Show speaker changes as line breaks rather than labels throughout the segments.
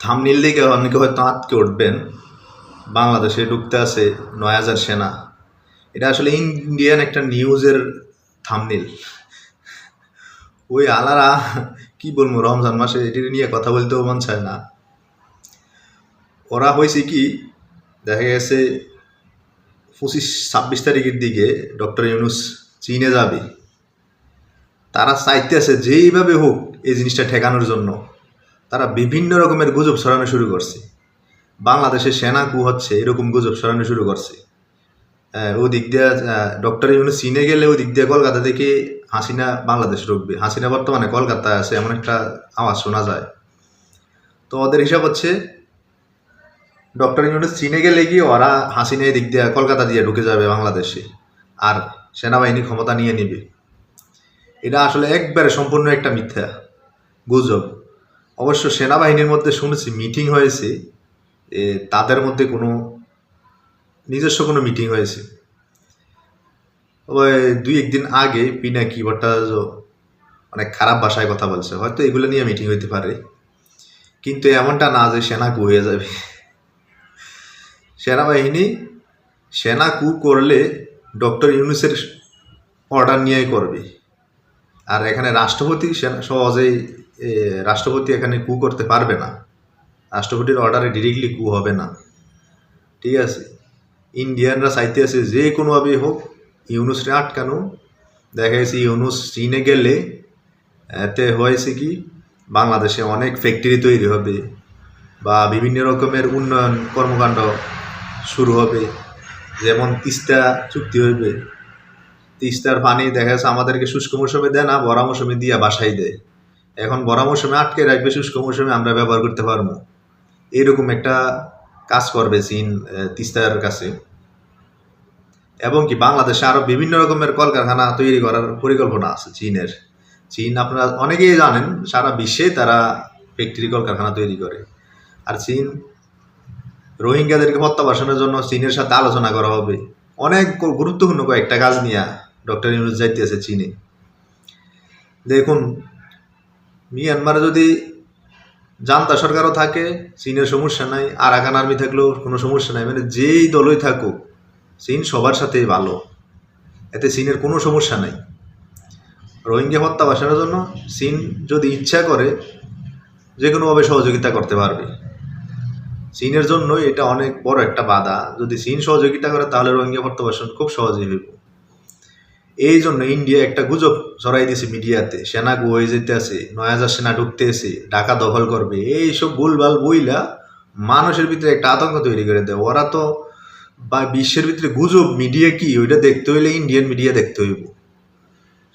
থামনিল দিকে অনেকে হয়তো আটকে উঠবেন। বাংলাদেশে ঢুকতে আছে নয় হাজার সেনা। এটা আসলে ইন্ডিয়ান একটা নিউজের থামনিল। ওই আলারা, কি বলব, রমজান মাসে এটি নিয়ে কথা বলতেও মন চায় না। ওরা হয়েছে কি, দেখা গেছে পঁচিশ, ছাব্বিশ তারিখের দিকে ডক্টর ইউনুস চীনে যাবে। তারা চাইতেছে যেইভাবে হোক এই জিনিসটা ঠেকানোর জন্য। তারা বিভিন্ন রকমের গুজব ছড়ানো শুরু করছে। বাংলাদেশে সেনা কু হচ্ছে এরকম গুজব ছড়ানো শুরু করছে। ও দিক দিয়ে ডক্টর ইউনুস চীনে গেলে ও দিক দিয়ে কলকাতা থেকে হাসিনা বাংলাদেশ ঢুকবে হাসিনা বর্তমানে কলকাতায় আছে, এমন একটা আওয়াজ শোনা যায়। তো ওদের হিসাব হচ্ছে, ডক্টর ইউনুস চীনে গেলে কি ওরা হাসিনা দিক দিয়ে কলকাতা দিয়ে ঢুকে যাবে বাংলাদেশে, আর সেনাবাহিনী ক্ষমতা নিয়ে নেবে। এটা আসলে একবারে সম্পূর্ণ একটা মিথ্যা গুজব। অবশ্য সেনাবাহিনীর মধ্যে শুনেছি মিটিং হয়েছে তাদের মধ্যে কোনো, নিজস্ব কোনো মিটিং হয়েছে। ওই দুই একদিন আগে পিনাকি ভট্টাচার্য অনেক খারাপ ভাষায় কথা বলছে, হয়তো এগুলো নিয়ে মিটিং হইতে পারে। কিন্তু এমনটা না যে সেনা কু হয়ে যাবে। সেনাবাহিনী, সেনা কু করলে ডক্টর ইউনুসের অর্ডার নিয়েই করবে। আর এখানে রাষ্ট্রপতি সহজেই রাষ্ট্রপতি এখানে কু করতে পারবে না। রাষ্ট্রপতির অর্ডারে ডিরেক্টলি কু হবে না। ঠিক আছে? ইন্ডিয়ানরা চাইতে আছে যে কোনোভাবেই হোক, ইউনুসরে আটকানো। দেখা গেছে ইউনুস চীনে গেলে, এতে হয়েছে কি? বাংলাদেশে অনেক ফ্যাক্টরি তৈরি হবে বা বিভিন্ন রকমের উন্নয়ন কর্মকাণ্ড শুরু হবে। যেমন তিস্তা চুক্তি হইবে। তিস্তার পানি দেখা যাচ্ছে আমাদেরকে শুষ্ক মৌসুমে দেয় না, বড়া মৌসুমে দিয়া বাসাই দেয়। এখন বড়া মৌসুমে আটকে রাখবে, শুষ্ক মৌসুমে আমরা ব্যবহার করতে পারব। এরকম একটা কাজ করবে চীন তিস্তার কাছে। এবং কি বাংলাদেশে আরও বিভিন্ন রকমের কলকারখানা তৈরি করার পরিকল্পনা আছে চীনের। চীন আপনারা অনেকেই জানেন, সারা বিশ্বে তারা ফ্যাক্টরি কলকারখানা তৈরি করে। আর চীন রোহিঙ্গাদেরকে প্রত্যাবাসনের জন্য চীনের সাথে আলোচনা করা হবে। অনেক গুরুত্বপূর্ণ কয়েকটা কাজ নিয়ে ডক্টর ইউনুস যাইতেছে চীনে। দেখুন মিয়ানমারে যদি জান্তা সরকারও থাকে চীনের সমস্যা নাই আর আরাকান আর্মি থাকলেও কোনো সমস্যা নাই। মানে যেই দলই থাকুক, চীন সবার সাথেই ভালো। এতে চীনের কোনো সমস্যা নাই। রোহিঙ্গা প্রত্যাবাসনের জন্য চীন যদি ইচ্ছা করে যে কোনোভাবে সহযোগিতা করতে পারবে। চীনের জন্য এটা অনেক বড় একটা বাধা। যদি চীন সহযোগিতা করে, তাহলে রোহিঙ্গা প্রত্যাবাসন খুব সহজেই হইব। এই জন্য ইন্ডিয়া একটা গুজব ছড়াই দিয়েছে মিডিয়াতে, সেনা গু হয়ে যেতে আছে নয় হাজার সেনা ঢুকতে এসে ঢাকা দখল করবে, এইসব ভুলভাল বইলা মানুষের ভিতরে একটা আতঙ্ক তৈরি করে দেয়। ওরা তো বা বিশ্বের ভিতরে গুজব মিডিয়া কি, ওইটা দেখতে হইলে ইন্ডিয়ান মিডিয়া দেখতে হইব।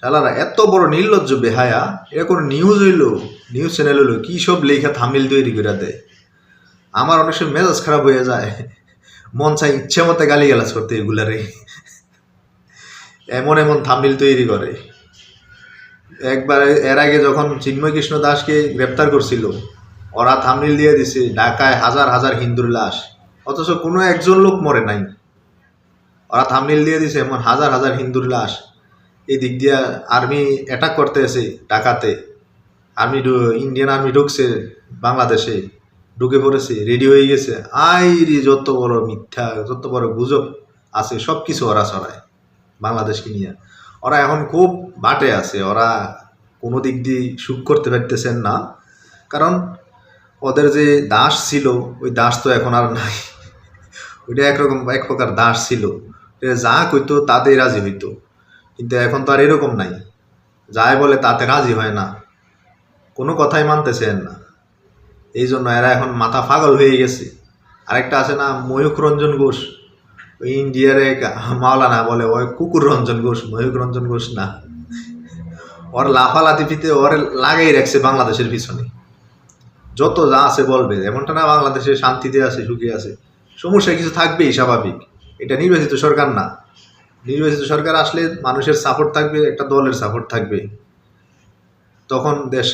শালারা, এত বড় নির্লজ্জ বেহায়া এটা কোনো নিউজ হইল নিউজ চ্যানেল হইল, কি সব লেখা থামিল তৈরি করে দেয়। আমার অনেক সময় মেজাজ খারাপ হয়ে যায়, মন চাই ইচ্ছে মতো গালি গালাজ করতে এগুলারে। এমন এমন থামিল তৈরি করে। একবার এর আগে যখন চিন্ময় কৃষ্ণ দাসকে গ্রেপ্তার করছিল, ওরা থামনিল দিয়ে দিছে, ঢাকায় হাজার হাজার হিন্দুর লাশ। অথচ কোনো একজন লোক মরে নাই। ওরা থামনিল দিয়ে দিছে এমন হাজার হাজার হিন্দুর লাশ। এই দিক দিয়ে আর্মি অ্যাটাক করতে এসে ঢাকাতে। আর্মি ইন্ডিয়ান আর্মি ঢুকছে বাংলাদেশে। ঢুকে পড়েছে রেডি হয়ে গেছে। আই রে যত বড় মিথ্যা, যত বড় গুজব আছে সব কিছু ওরা ছড়ায়। বাংলাদেশকে নিয়ে। ওরা এখন খুব বাটে আছে, ওরা কোনো দিক দিয়ে সুখ করতে পারতেছেন না। কারণ ওদের যে দাস ছিল, ওই দাস তো এখন আর নাই। ওইটা একরকম এক প্রকার দাস ছিল। যা কইতো তাতেই রাজি হইতো। কিন্তু এখন তো আর এরকম নাই। যাই বলে তাতে রাজি হয় না। কোনো কথাই মানতেছেন না। এই জন্য এরা এখন মাথা পাগল হয়ে গেছে। আরেকটা আছে না ময়ূক রঞ্জন ঘোষ। ওই ইন্ডিয়ার এক মাওলানা বলে, ওই কুকুর রঞ্জন ঘোষ ময়ূক রঞ্জন ঘোষ না। ওর লাফালাতিপিতে ওর লাগাই রাখছে বাংলাদেশের পিছনে। যত যা আছে বলবে, এমনটা না বাংলাদেশে শান্তিতে আছে, সুখে আছে। সমস্যা কিছু থাকবেই, স্বাভাবিক। এটা নির্বাচিত সরকার না। নির্বাচিত সরকার আসলে মানুষের সাপোর্ট থাকবে, একটা দলের সাপোর্ট থাকবে। তখন দেশ